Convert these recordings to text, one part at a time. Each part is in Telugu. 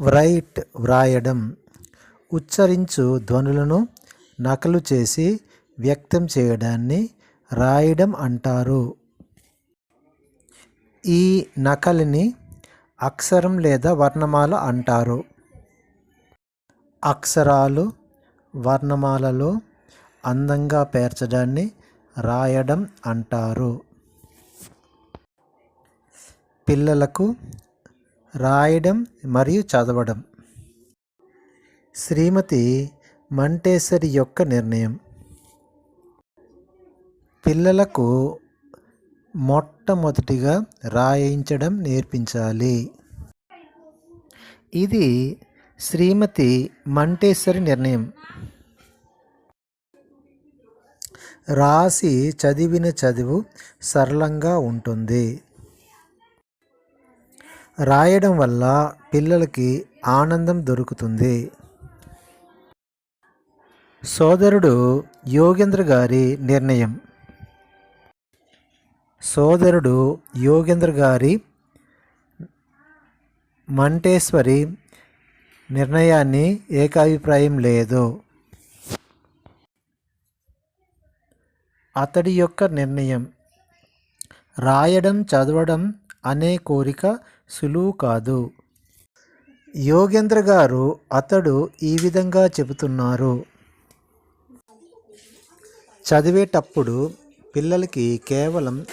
వ్రైట్ వ్రాయడం. ఉచ్చరించు ధ్వనులను నకలు చేసి వ్యక్తం చేయడాన్ని రాయడం అంటారు. ఈ నకలిని అక్షరం లేదా వర్ణమాల అంటారు. అక్షరాలు వర్ణమాలలో అందంగా పేర్చడాన్ని రాయడం అంటారు. పిల్లలకు రాయడం మరియు చదవడం. శ్రీమతి మంటేశ్వరి యొక్క నిర్ణయం. పిల్లలకు మొట్టమొదటిగా రాయించడం నేర్పించాలి. ఇది శ్రీమతి మంటేశ్వరి నిర్ణయం. రాసి చదివిన చదువు సరళంగా ఉంటుంది. రాయడం వల్ల పిల్లలకి ఆనందం దొరుకుతుంది. సోదరుడు యోగేంద్ర గారి నిర్ణయం. సోదరుడు యోగేంద్ర గారి మంటేశ్వరి నిర్ణయాన్ని ఏకాభిప్రాయం లేదు. అతడి యొక్క నిర్ణయం. రాయడం చదవడం అనే కోరిక సులువు కాదు. యోగేంద్ర గారు అతడు ఈ విధంగా చెబుతున్నారు. చదివేటప్పుడు పిల్లలకి కేవలం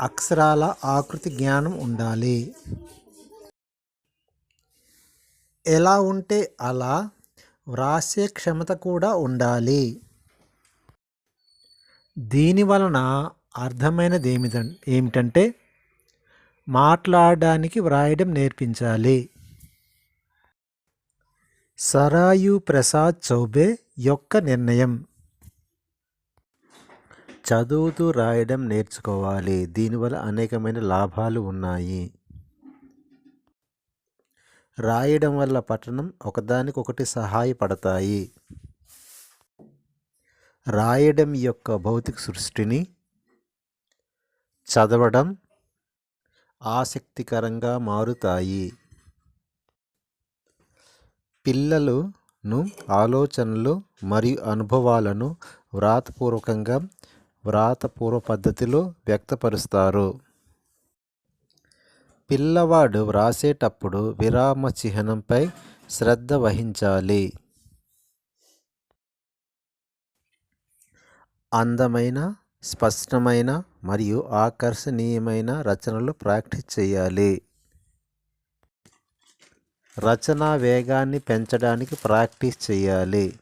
అక్షరాల ఆకృతి జ్ఞానం ఉండాలి. ఎలా ఉంటే అలా వ్రాసే క్షమత కూడా ఉండాలి. దీని వలన అర్థమైనది ఏమిటంటే మాట్లాడడానికి వ్రాయడం నేర్పించాలి. సరాయు ప్రసాద్ చౌబే యొక్క నిర్ణయం. చదువుతూ రాయడం నేర్చుకోవాలి. దీనివల్ల అనేకమైన లాభాలు ఉన్నాయి. రాయడం వల్ల పఠనం ఒకదానికొకటి సహాయపడతాయి. రాయడం యొక్క భౌతిక సృష్టిని చదవడం ఆసక్తికరంగా మారుతాయి. పిల్లలను ఆలోచనలు మరియు అనుభవాలను వ్రాతపూర్వకంగా వ్రాతపూర్వ పద్ధతిలో వ్యక్తపరుస్తారు. పిల్లవాడు వ్రాసేటప్పుడు విరామ చిహ్నంపై శ్రద్ధ వహించాలి. అందమైన స్పష్టమైన మరియు ఆకర్షణీయమైన రచనలు ప్రాక్టీస్ చేయాలి. రచన వేగాన్ని పెంచడానికి ప్రాక్టీస్ చేయాలి.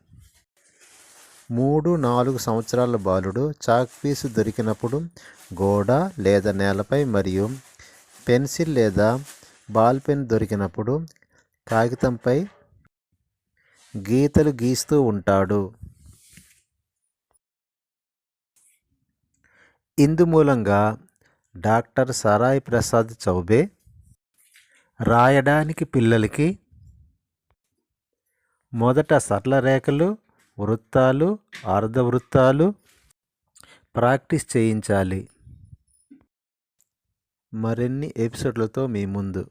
మూడు నాలుగు సంవత్సరాల బాలుడు చాక్ పీసు దొరికినప్పుడు గోడ లేదా నేలపై మరియు పెన్సిల్ లేదా బాల్ పెన్ దొరికినప్పుడు కాగితంపై గీతలు గీస్తూ ఉంటాడు. ఇందు మూలంగా డాక్టర్ సారాయి ప్రసాద్ చౌబే రాయడానికి పిల్లలకి మొదట సరళ రేఖలు వృత్తాలు అర్ధవృత్తాలు ప్రాక్టీస్ చేయించాలి. మరిన్ని ఎపిసోడ్లతో మీ ముందు.